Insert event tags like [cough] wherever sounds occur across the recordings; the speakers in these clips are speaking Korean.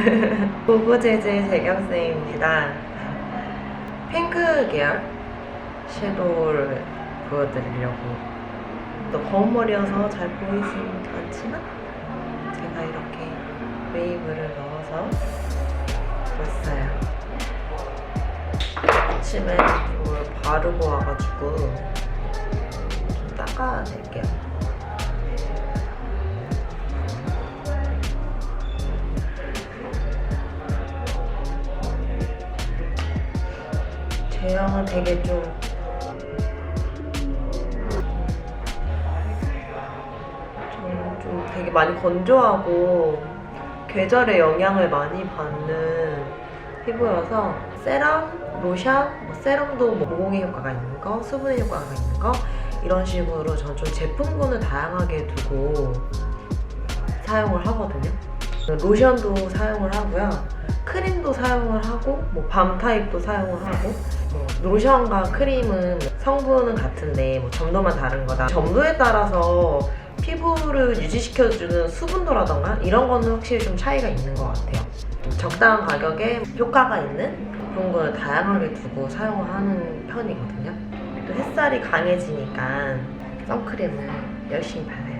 [laughs] 고고제제 재경쌤입니다. 핑크 계열 섀도우를 보여드리려고 또 검은 머리여서 잘 보이진 않지만 제가 이렇게 웨이브를 넣어서 왔어요. 아침에 이걸 바르고 와가지고 좀 닦아낼게요. 제형은 되게 좀 좀, 좀 되게 많이 건조하고 계절의 영향을 많이 받는 피부여서 세럼, 로션, 뭐 세럼도 뭐 모공의 효과가 있는 거, 수분의 효과가 있는 거 이런 식으로 전좀 제품군을 다양하게 두고 사용을 하거든요. 로션도 사용을 하고요. 크림도 사용을 하고 뭐 밤 타입도 사용을 하고 뭐 로션과 크림은 성분은 같은데 뭐 점도만 다른 거다. 점도에 따라서 피부를 유지시켜주는 수분도라던가 이런 거는 확실히 좀 차이가 있는 것 같아요. 적당한 가격에 효과가 있는 그런 걸 다양하게 두고 사용을 하는 편이거든요. 또 햇살이 강해지니까 선크림을 열심히 합니다.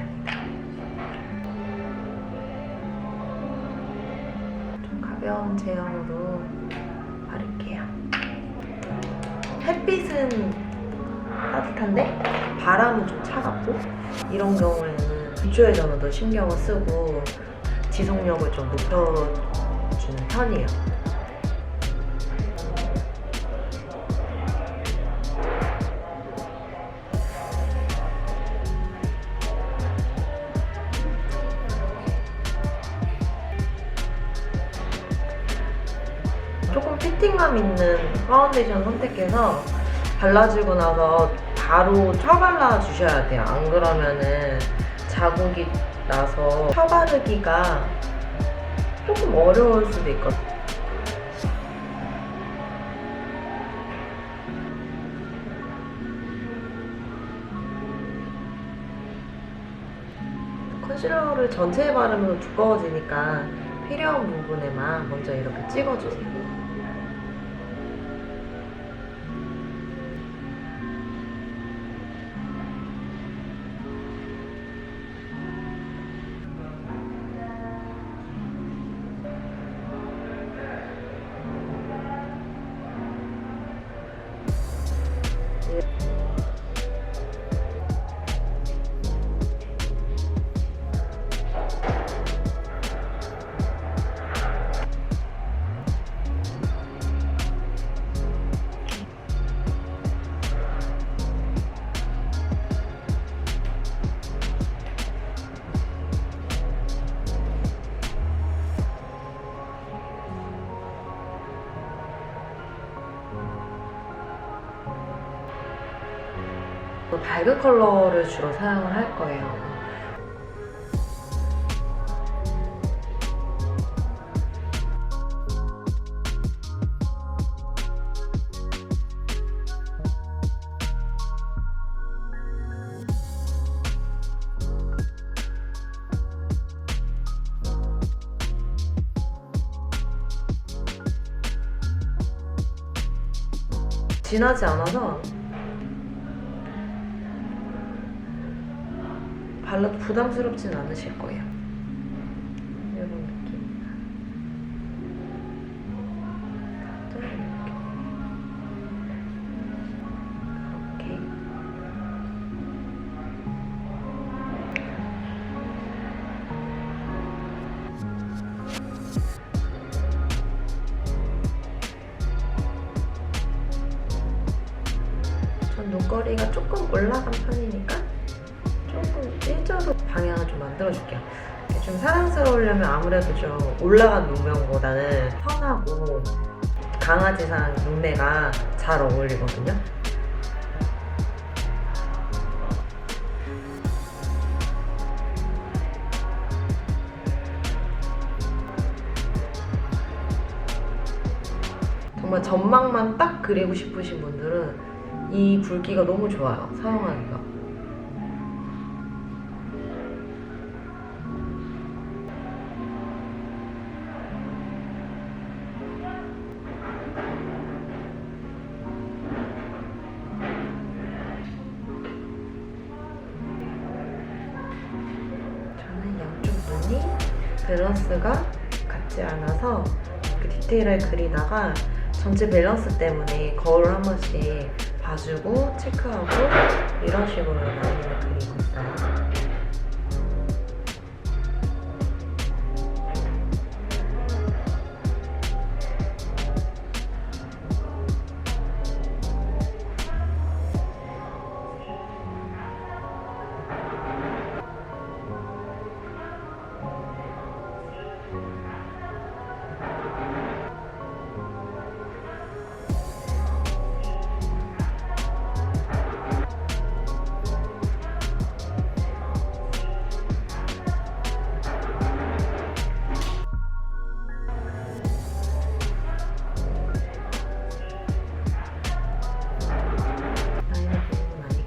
좀 가벼운 제형으로 햇빛은 따뜻한데 바람은 좀 차갑고 이런 경우에는 기초의 전후도 신경을 쓰고 지속력을 좀 높여주는 편이에요. 피팅감 있는 파운데이션 선택해서 발라주고 나서 바로 쳐발라 주셔야 돼요. 안 그러면은 자국이 나서 쳐바르기가 조금 어려울 수도 있거든요. 컨실러를 전체에 바르면 두꺼워지니까 필요한 부분에만 먼저 이렇게 찍어주세요. Yeah. 밝은 컬러를 주로 사용을 할 거예요. 진하지 않아서 발라도 부담스럽진 않으실 거예요. 이런 느낌. 이렇게. 전 눈거리가 조금 올라간 편이니까 조금 일자로 방향을 좀 만들어줄게요. 좀 사랑스러우려면 아무래도 좀 올라간 눈매보다는 편하고 강아지상 눈매가 잘 어울리거든요. 정말 전망만 딱 그리고 싶으신 분들은 이 굵기가 너무 좋아요. 사용하기가. 밸런스가 같지 않아서 그 디테일하게 그리다가 전체 밸런스 때문에 거울을 한 번씩 봐주고 체크하고 이런 식으로 라인을 그리고 있어요.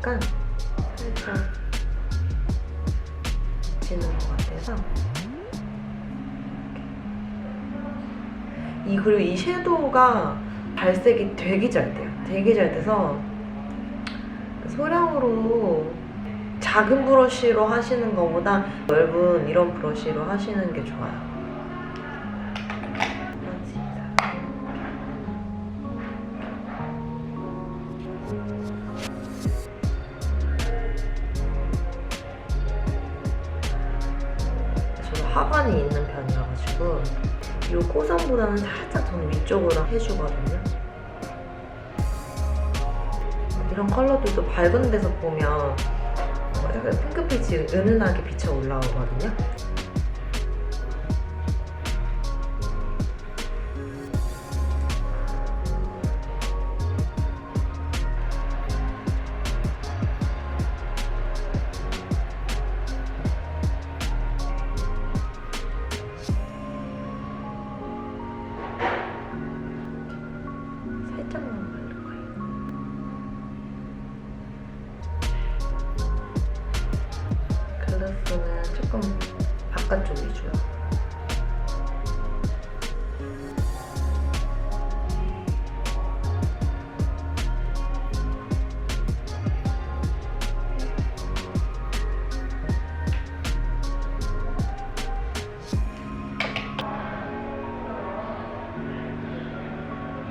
나니까 살짝 지는 것 같아서 이 그리고 이 섀도우가 발색이 되게 잘 돼요. 되게 잘 돼서 소량으로 작은 브러쉬로 하시는 것보다 넓은 이런 브러쉬로 하시는 게 좋아요. 하관이 있는 편이라가지고 이 코선보다는 살짝 저는 위쪽으로 해주거든요. 이런 컬러들도 밝은 데서 보면 어, 약간 핑크빛이 은은하게 비쳐 올라오거든요. 살짝만 바를 거예요. 글래스는 조금 바깥쪽 위주요.